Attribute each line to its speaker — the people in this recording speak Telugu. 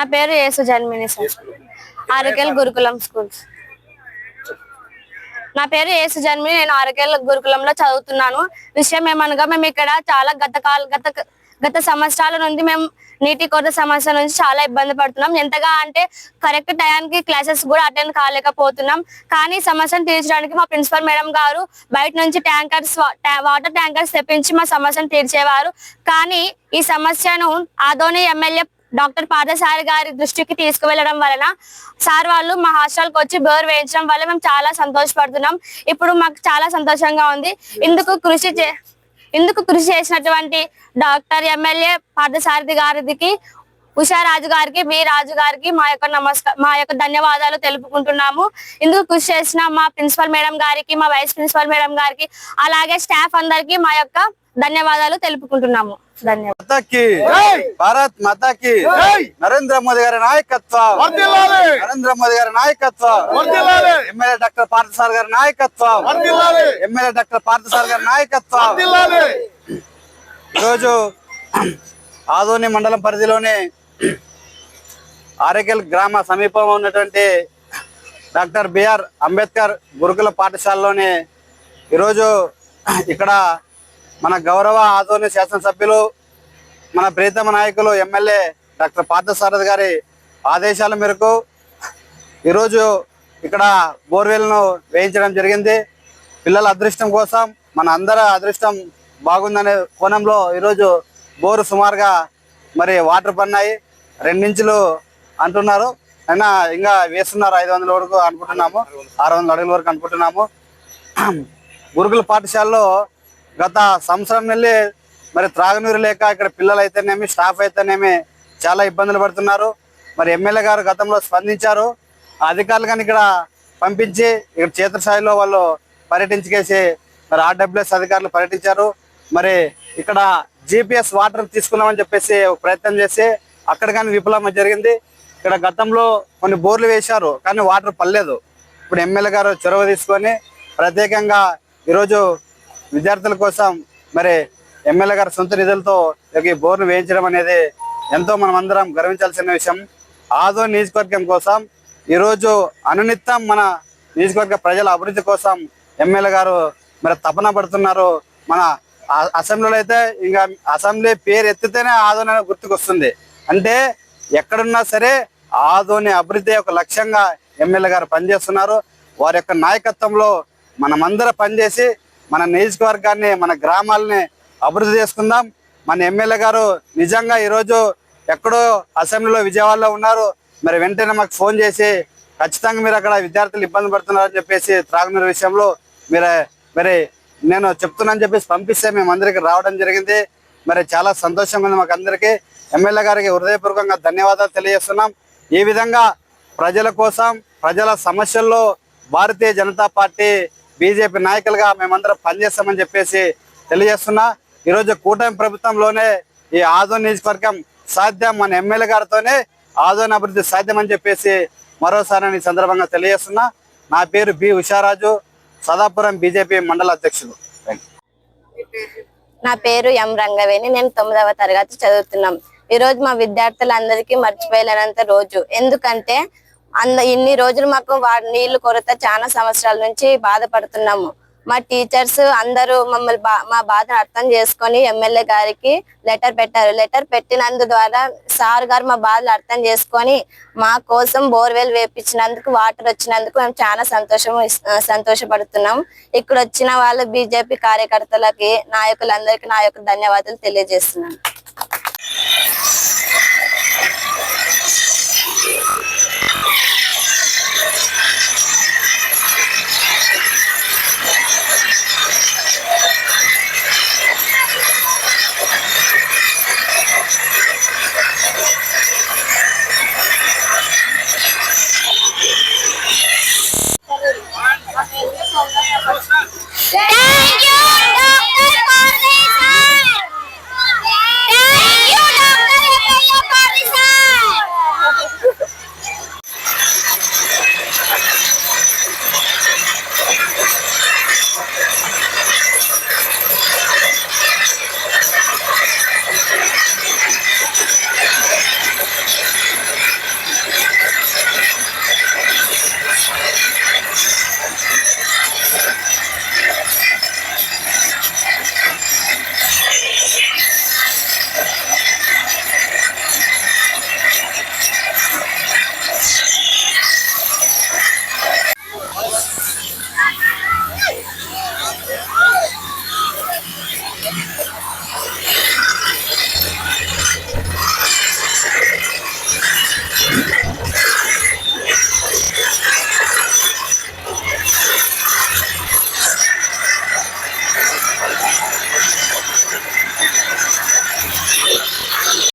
Speaker 1: నా పేరు యేసు జన్మిని సార్. ఆరకేల్ గురుకులం స్కూల్స్. నా పేరు యేసు జన్మిని నేను ఆరకేల్ గురుకులంలో చదువుతున్నాను. విషయం ఏమనగా మేము ఇక్కడ చాలా గత కాల గత గత సంవత్సరాల నుండి మేము నీటి కొరత సమస్య నుంచి చాలా ఇబ్బంది పడుతున్నాం. ఎంతగా అంటే కరెక్ట్ టయానికి క్లాసెస్ కూడా అటెండ్ కాలేకపోతున్నాం. కానీ సమస్యను తీర్చడానికి మా ప్రిన్సిపల్ మేడం గారు బయట నుంచి ట్యాంకర్స్ వాటర్ ట్యాంకర్స్ తెప్పించి మా సమస్యను తీర్చేవారు. కానీ ఈ సమస్యను ఆదోని ఎమ్మెల్యే డాక్టర్ పాదసారి గారి దృష్టికి తీసుకువెళ్ళడం వలన సార్ వాళ్ళు మా హాస్టల్కి వచ్చి బోర్ వేయించడం వల్ల మేము చాలా సంతోషపడుతున్నాం. ఇప్పుడు మాకు చాలా సంతోషంగా ఉంది. ఇందుకు కృషి చే ఇందుకు కృషి చేసినటువంటి డాక్టర్ ఎమ్మెల్యే పార్థసారథి గారికి ఉషారాజు గారికి బి రాజు గారికి మా యొక్క నమస్కారం మా యొక్క ధన్యవాదాలు తెలుపుకుంటున్నాము. ఇందుకు కృషి చేసిన మా ప్రిన్సిపల్ మేడం గారికి మా వైస్ ప్రిన్సిపల్ మేడం గారికి అలాగే స్టాఫ్ అందరికి మా యొక్క ధన్యవాదాలు తెలుపుకుంటున్నాము.
Speaker 2: భారత్ మాతాకి నరేంద్ర మోదీ గారి నాయకత్వం.
Speaker 3: వర్ధిల్లాలి!
Speaker 2: నరేంద్ర మోదీ గారి నాయకత్వం.
Speaker 3: వర్ధిల్లాలి!
Speaker 2: ఎమ్మెల్యే డాక్టర్ పార్థసార్ గారి నాయకత్వం.
Speaker 3: వర్ధిల్లాలి!
Speaker 2: ఎమ్మెల్యే డాక్టర్ పార్థసార్ గారి నాయకత్వం.
Speaker 3: వర్ధిల్లాలి!
Speaker 2: ఈరోజు ఆదోని మండలం పరిధిలోని ఆరేకల్ గ్రామ సమీపంలో ఉన్నటువంటి డాక్టర్ బిఆర్ అంబేద్కర్ గురుకుల పాఠశాలలోని ఈరోజు ఇక్కడ మన గౌరవ ఆధ్వర్య శాసనసభ్యులు మన ప్రీతమ నాయకులు ఎమ్మెల్యే డాక్టర్ పార్థసారథి గారి ఆదేశాల మేరకు ఈరోజు ఇక్కడ బోర్వెల్ను వేయించడం జరిగింది. పిల్లల అదృష్టం కోసం మన అందరి అదృష్టం బాగుందనే కోణంలో ఈరోజు బోరు సుమారుగా మరి వాటర్ పన్నాయి రెండించులు అంటున్నారు. అయినా ఇంకా వేస్తున్నారు ఐదు వందల వరకు అనుకుంటున్నాము. ఆరు వందల అడుగుల వరకు అనుకుంటున్నాము. గురుకుల పాఠశాలలో గత సంవత్సరం వెళ్ళి మరి త్రాగునీరు లేక ఇక్కడ పిల్లలు అయితేనేమి స్టాఫ్ అయితేనేమి చాలా ఇబ్బందులు పడుతున్నారు. మరి ఎమ్మెల్యే గారు గతంలో స్పందించారు. ఆ అధికారులు కానీ ఇక్కడ పంపించి ఇక్కడ క్షేత్రస్థాయిలో వాళ్ళు పర్యటించుకేసి మరి ఆర్డబ్ల్యూఎస్ అధికారులు పర్యటించారు. మరి ఇక్కడ జిపిఎస్ వాటర్ తీసుకున్నామని చెప్పేసి ప్రయత్నం చేసి అక్కడ కానీ విఫలం జరిగింది. ఇక్కడ గతంలో కొన్ని బోర్లు వేశారు కానీ వాటర్ పడలేదు. ఇప్పుడు ఎమ్మెల్యే గారు చొరవ తీసుకొని ప్రత్యేకంగా ఈరోజు విద్యార్థుల కోసం మరి ఎమ్మెల్యే గారి సొంత నిధులతో ఈ బోర్ను వేయించడం అనేది ఎంతో మనం అందరం గర్వించాల్సిన విషయం. ఆదో నియోజకవర్గం కోసం ఈరోజు అనునిత్యం మన నియోజకవర్గ ప్రజల అభివృద్ధి కోసం ఎమ్మెల్యే గారు మరి తపన పడుతున్నారు. మన అసెంబ్లీలో అయితే ఇంకా అసెంబ్లీ పేరు ఎత్తితేనే ఆదోని గుర్తుకొస్తుంది. అంటే ఎక్కడున్నా సరే ఆదోని అభివృద్ధి ఒక లక్ష్యంగా ఎమ్మెల్యే గారు పనిచేస్తున్నారు. వారి యొక్క నాయకత్వంలో మనమందరం పనిచేసి మన నియోజకవర్గాన్ని మన గ్రామాలని అభివృద్ధి చేసుకుందాం. మన ఎమ్మెల్యే గారు నిజంగా ఈరోజు ఎక్కడో అసెంబ్లీలో విజయవాడలో ఉన్నారు. మరి వెంటనే మాకు ఫోన్ చేసి ఖచ్చితంగా మీరు అక్కడ విద్యార్థులు ఇబ్బంది పడుతున్నారని చెప్పేసి త్రాగునీరు విషయంలో మీరు మరి నేను చెప్తున్నాను చెప్పేసి పంపిస్తే మేము అందరికి రావడం జరిగింది. మరి చాలా సంతోషంగా ఉంది మాకు అందరికీ. ఎమ్మెల్యే గారికి హృదయపూర్వకంగా ధన్యవాదాలు తెలియజేస్తున్నాం. ఈ విధంగా ప్రజల కోసం ప్రజల సమస్యల్లో భారతీయ జనతా పార్టీ బీజేపీ నాయకులుగా మేమందరం పనిచేస్తామని చెప్పేసి తెలియజేస్తున్నా. ఈరోజు కూటమి ప్రభుత్వంలోనే ఈ ఆదోన్ నియోజకవర్గం సాధ్యం మన ఎమ్మెల్యే గారితోనే ఆదోన్ అభివృద్ధి సాధ్యమని చెప్పేసి మరోసారి నేను ఈ సందర్భంగా తెలియజేస్తున్నా. నా పేరు బి ఉషారాజు సదాపురం బీజేపీ మండల అధ్యక్షుడు
Speaker 1: నా పేరు ఎం రంగవేణి నేను తొమ్మిదవ తరగతి చదువుతున్నాం. ఈ రోజు మా విద్యార్థులందరికీ మర్చిపోయలేనంత రోజు. ఎందుకంటే అంద ఇన్ని రోజులు మాకు వా- నీళ్ళు కొరత చాలా సంవత్సరాల నుంచి బాధపడుతున్నాము. మా టీచర్స్ అందరూ మమ్మల్ని బా మా బాధను అర్థం చేసుకొని ఎమ్మెల్యే గారికి లెటర్ పెట్టారు. లెటర్ పెట్టినందు ద్వారా సార్ గారు మా బాధలు అర్థం చేసుకొని మా కోసం బోర్వెల్ వేపించినందుకు వాటర్ వచ్చినందుకు మేము చాలా సంతోషం సంతోషపడుతున్నాం. ఇక్కడ వచ్చిన వాళ్ళు బీజేపీ కార్యకర్తలకి నాయకులందరికీ నా యొక్క ధన్యవాదాలు తెలియజేస్తున్నాను. Thank you.